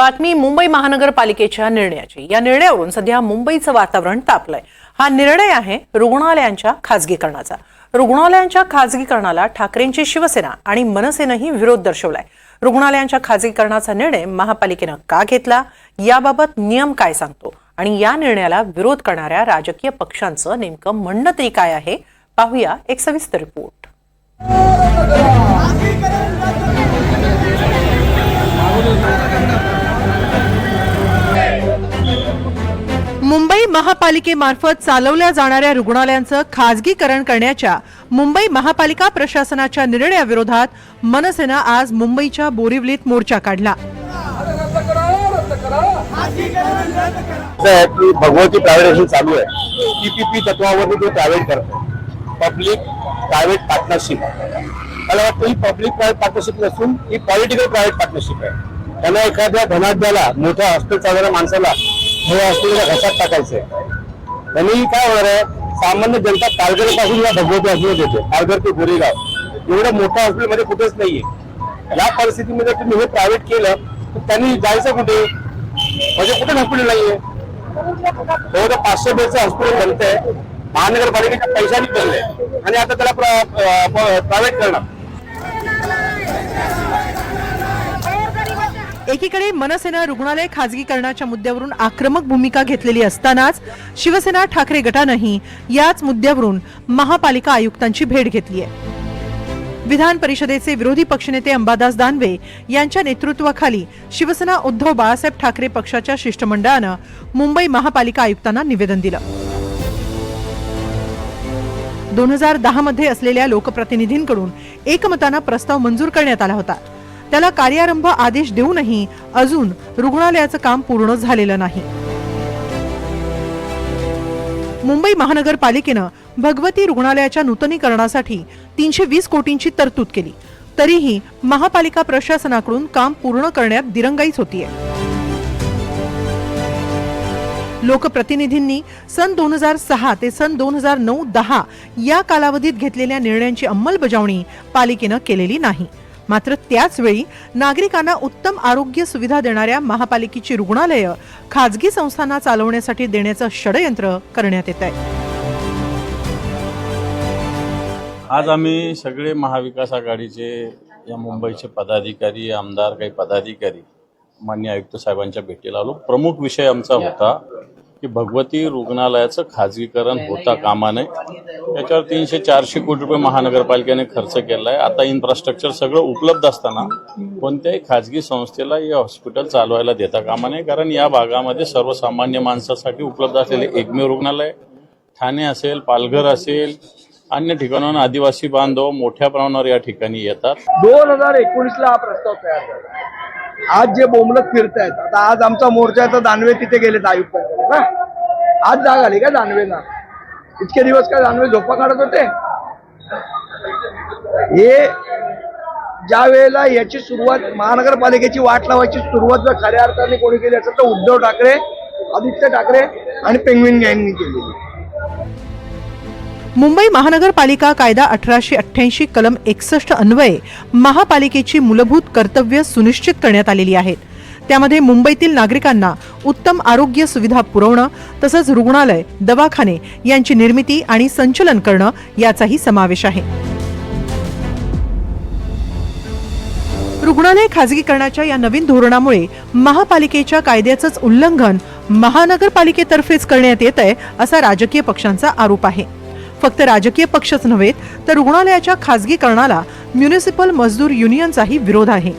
बातमी मुंबई महानगरपालिकेच्या निर्णयाची. या निर्णयावरून सध्या मुंबईचं वातावरण तापलंय. हा निर्णय आहे रुग्णालयांच्या खासगीकरणाचा रुग्णालयांच्या खासगीकरणाला ठाकरेंची शिवसेना आणि मनसेनंही विरोध दर्शवलाय. रुग्णालयांच्या खासगीकरणाचा निर्णय महापालिकेनं का घेतला? याबाबत नियम काय सांगतो? आणि या निर्णयाला विरोध करणाऱ्या राजकीय पक्षांचं नेमकं म्हणणं तरी काय आहे? पाहूया एक सविस्तर रिपोर्ट. महापालिकेमार्फत चालवल्या जाणाऱ्या रुग्णालयांचं खाजगीकरण करण्याच्या मुंबई महापालिका प्रशासनाच्या निर्णयाविरोधात मनसेनं आज मुंबईच्या बोरिवलीत मोर्चा काढला. भगवती प्रायव्हेटेशन चालू आहे. पीपीपी तत्वावरती ते प्रायव्हेट करतात. पब्लिक प्रायव्हेट पार्टनरशिप मला वाटतं ही पब्लिक प्रायव्हेट पार्टनरशिप नसून ही पॉलिटिकल प्रायव्हेट पार्टनरशिप आहे. त्यांना एखाद्या धनाढ्याला मोठ्या हॉस्पिटल चालणाऱ्या माणसाला हे असलेल्या घशात टाकायचं. आहे त्यांनी काय होणार आहे? सामान्य जनता पालघरपासून या भगवती हॉस्पिटल येते. पालघर ते गोरेगाव. एवढं मोठं हॉस्पिटलमध्ये कुठेच नाहीये. या परिस्थितीमध्ये तुम्ही हे प्रायव्हेट केलं तर त्यांनी जायचं कुठे? म्हणजे कुठे हॉस्पिटल नाहीये? जवळजवळ पाचशे बेडचं हॉस्पिटल बनतंय. महानगरपालिकेच्या पैशाने बनलंय आणि आता त्याला प्रायव्हेट करणार. एकीकडे मनसेनं रुग्णालय खाजगीकरणाच्या मुद्द्यावरून आक्रमक भूमिका घेतलेली असतानाच शिवसेना ठाकरे गटानंही याच मुद्द्यावरून महापालिका आयुक्तांची भेट घेतली आहे विधान परिषदेचे विरोधी पक्षनेते अंबादास दानवे यांच्या नेतृत्वाखाली शिवसेना उद्धव बाळासाहेब ठाकरे पक्षाच्या शिष्टमंडळानं मुंबई महापालिका आयुक्तांना निवेदन दिलं. दोन हजार दहा मध्ये असलेल्या लोकप्रतिनिधींकडून एकमतानं प्रस्ताव मंजूर करण्यात आला होता. त्याला कार्यारंभ आदेश देऊनही अजून रुग्णालयाचं काम पूर्ण झालेलं नाही. मुंबई महानगरपालिकेनं भगवती रुग्णालयाच्या नूतनीकरणासाठी तीनशे वीस कोटींची तरतूद केली. तरीही महापालिका प्रशासनाकडून काम पूर्ण करण्यात दिरंगाईच होतीये. लोकप्रतिनिधींनी सन दोन हजार सहा ते सन दोन हजार नऊ दहा या कालावधीत घेतलेल्या निर्णयांची अंमलबजावणी पालिकेनं केलेली नाही. मात्र त्याचवेळी नागरिकांना उत्तम आरोग्य सुविधा देणाऱ्या महापालिकेची रुग्णालयं खाजगी संस्थांना चालवण्यासाठी देण्याचं षडयंत्र करण्यात येत आहे. आज आम्ही सगळे महाविकास आघाडीचे या मुंबईचे पदाधिकारी आमदार काही पदाधिकारी मान्य आयुक्त साहेबांच्या भेटीला आलो. प्रमुख विषय आमचा होता. की भगवती रुग्णालयाचं खाजगीकरण होता कामा नये याच्यावर तीनशे चारशे कोटी रुपये महानगरपालिकेने खर्च केला आहे आता इन्फ्रास्ट्रक्चर सगळं उपलब्ध असताना कोणत्याही खाजगी संस्थेला हे हॉस्पिटल चालवायला देता कामा नये कारण या भागामध्ये सर्वसामान्य माणसासाठी उपलब्ध असलेले एकमेव रुग्णालय ठाणे असेल पालघर असेल अन्य ठिकाणाहून आदिवासी बांधव मोठ्या प्रमाणावर या ठिकाणी येतात. दोन हजार एकोणीस ला हा प्रस्ताव तयार झाला. आज जे बोंबलत फिरतायत आता आज आमचा मोर्चा आहे तर दानवे तिथे गेलेत आयुक्तांकडे ना आज जाग आली का दानवेना इतके दिवस काय दानवे झोपा काढत होते? हे ज्या वेळेला याची सुरुवात महानगरपालिकेची वाट लावायची सुरुवात जर खऱ्या अर्थाने कोणी केली असेल तर उद्धव ठाकरे आदित्य ठाकरे आणि पेंग्विन गँगनी केलेली. मुंबई महानगरपालिका कायदा अठराशे अठ्ठ्याऐंशी कलम एकसष्ट अन्वये महापालिकेची मूलभूत कर्तव्य सुनिश्चित करण्यात आलेली आहेत. त्यामध्ये मुंबईतील नागरिकांना उत्तम आरोग्य सुविधा पुरवणं तसंच रुग्णालय दवाखाने यांची निर्मिती आणि संचलन करणं याचाही समावेश आहे. रुग्णालय खाजगीकरणाच्या या नवीन धोरणामुळे महापालिकेच्या कायद्याचंच उल्लंघन महानगरपालिकेतर्फेच करण्यात येत आहे असा राजकीय पक्षांचा आरोप आहे. फक्त राजकीय पक्षच नव्हे तर रुग्णालयाच्या खाजगीकरणाला म्युनिसिपल मजदूर युनियनचाही विरोध आहे.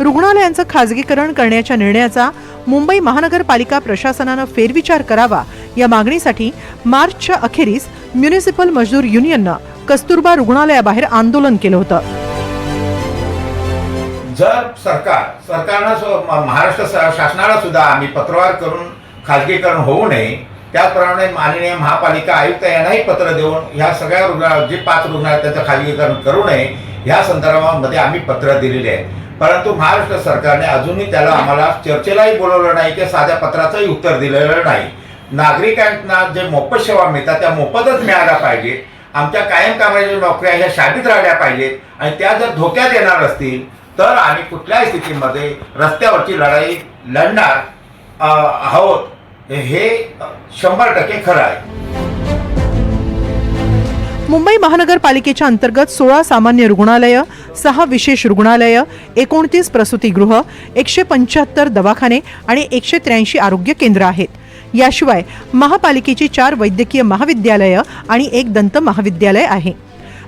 रुग्णालयांचं खाजगीकरण करण्याच्या निर्णयाचा मुंबई महानगरपालिका प्रशासनानं फेरविचार करावा या मागणीसाठी मार्चच्या अखेरीस म्युनिसिपल मजदूर युनियननं कस्तुरबा रुग्णालयाबाहेर आंदोलन केलं होतं. जर सरकार सरकारनं महाराष्ट्र शासनाला सुद्धा आम्ही पत्रवार करून खाजगीकरण होऊ नये त्याप्रमाणे माननीय महापालिका आयुक्त यांनाही पत्र देऊन ह्या सगळ्या रुग्णालय जे पाच रुग्णालय त्यांचं खाजगीकरण करू नये ह्या संदर्भामध्ये आम्ही पत्र दिलेले आहे. परंतु महाराष्ट्र सरकारने अजूनही त्याला आम्हाला चर्चेलाही बोलवलं नाही की साध्या पत्राचंही उत्तर दिलेलं नाही. नागरिकांना जे मोफत सेवा मिळतात त्या मोफतच मिळाल्या पाहिजे. आमच्या कायम कामाच्या नोकऱ्या ह्या शाबीत राहिल्या पाहिजेत. आणि त्या जर धोक्यात येणार असतील तर आम्ही कुठल्याही स्थितीमध्ये रस्त्यावरची लढाई लढणार आहोत. हे शंभर टक्के खरं आहे. मुंबई महानगरपालिकेच्या अंतर्गत सोळा सामान्य रुग्णालयं सहा विशेष रुग्णालयं एकोणतीस प्रसूतीगृह एकशे पंच्याहत्तर दवाखाने आणि एकशे त्र्याऐंशी आरोग्य केंद्र आहेत. याशिवाय महापालिकेची चार वैद्यकीय महाविद्यालयं आणि एक दंत महाविद्यालय आहे.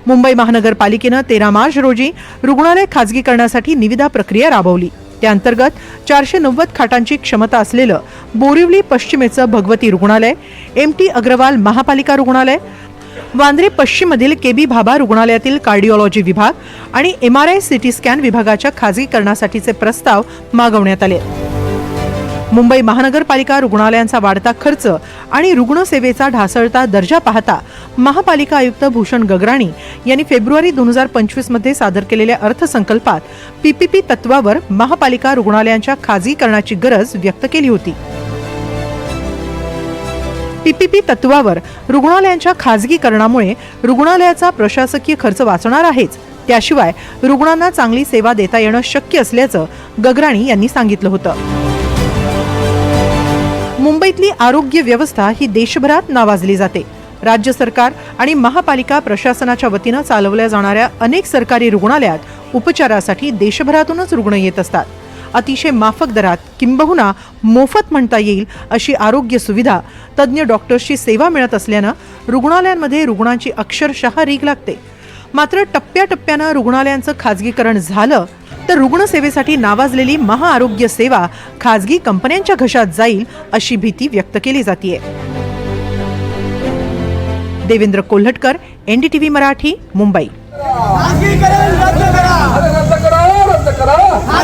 मुंबई महानगरपालिकेनं तेरा मार्च रोजी रुग्णालय खाजगीकरणासाठी निविदा प्रक्रिया राबवली. त्याअंतर्गत चारशे नव्वद खाटांची क्षमता असलेलं बोरिवली पश्चिमेचं भगवती रुग्णालय एम टी अग्रवाल महापालिका रुग्णालय वांद्रे पश्चिममधील केबी भाभा रुग्णालयातील कार्डिओलॉजी विभाग आणि M R I CT scan विभागाच्या खाजगीकरणासाठीचे प्रस्ताव मागवण्यात आले. मुंबई महानगरपालिका रुग्णालयांचा वाढता खर्च आणि रुग्णसेवेचा ढासळता दर्जा पाहता महापालिका आयुक्त भूषण गगराणी यांनी फेब्रुवारी दोन हजार पंचवीसमध्ये सादर केलेल्या अर्थसंकल्पात पीपीपी तत्वावर महापालिका रुग्णालयांच्या खाजगीकरणाची गरज व्यक्त केली होती. पीपीपी तत्वावर रुग्णालयांच्या खाजगीकरणामुळे रुग्णालयाचा प्रशासकीय खर्च वाचणार आहेच. त्याशिवाय रुग्णांना चांगली सेवा देता येणं शक्य असल्याचं गगराणी यांनी सांगितलं होतं. मुंबईतली आरोग्य व्यवस्था ही देशभरात नावाजली जाते. राज्य सरकार आणि महापालिका प्रशासनाच्या वतीनं चालवल्या जाणाऱ्या अनेक सरकारी रुग्णालयात उपचारासाठी देशभरातूनच रुग्ण येत असतात. अतिशय माफक दरात किंबहुना मोफत म्हणता येईल अशी आरोग्य सुविधा तज्ज्ञ डॉक्टर्सची सेवा मिळत असल्यानं रुग्णालयांमध्ये रुग्णांची अक्षरशः रीग लागते. मात्र टप्प्याटप्प्यानं रुग्णालयांचं खाजगीकरण झालं तर रुग्णसेवेसाठी नावाजलेली महाआरोग्य सेवा खाजगी कंपन्यांच्या घशात जाईल अशी भीती व्यक्त केली जाते देवेंद्र कोल्हटकर एनडीटीव्ही मराठी मुंबई.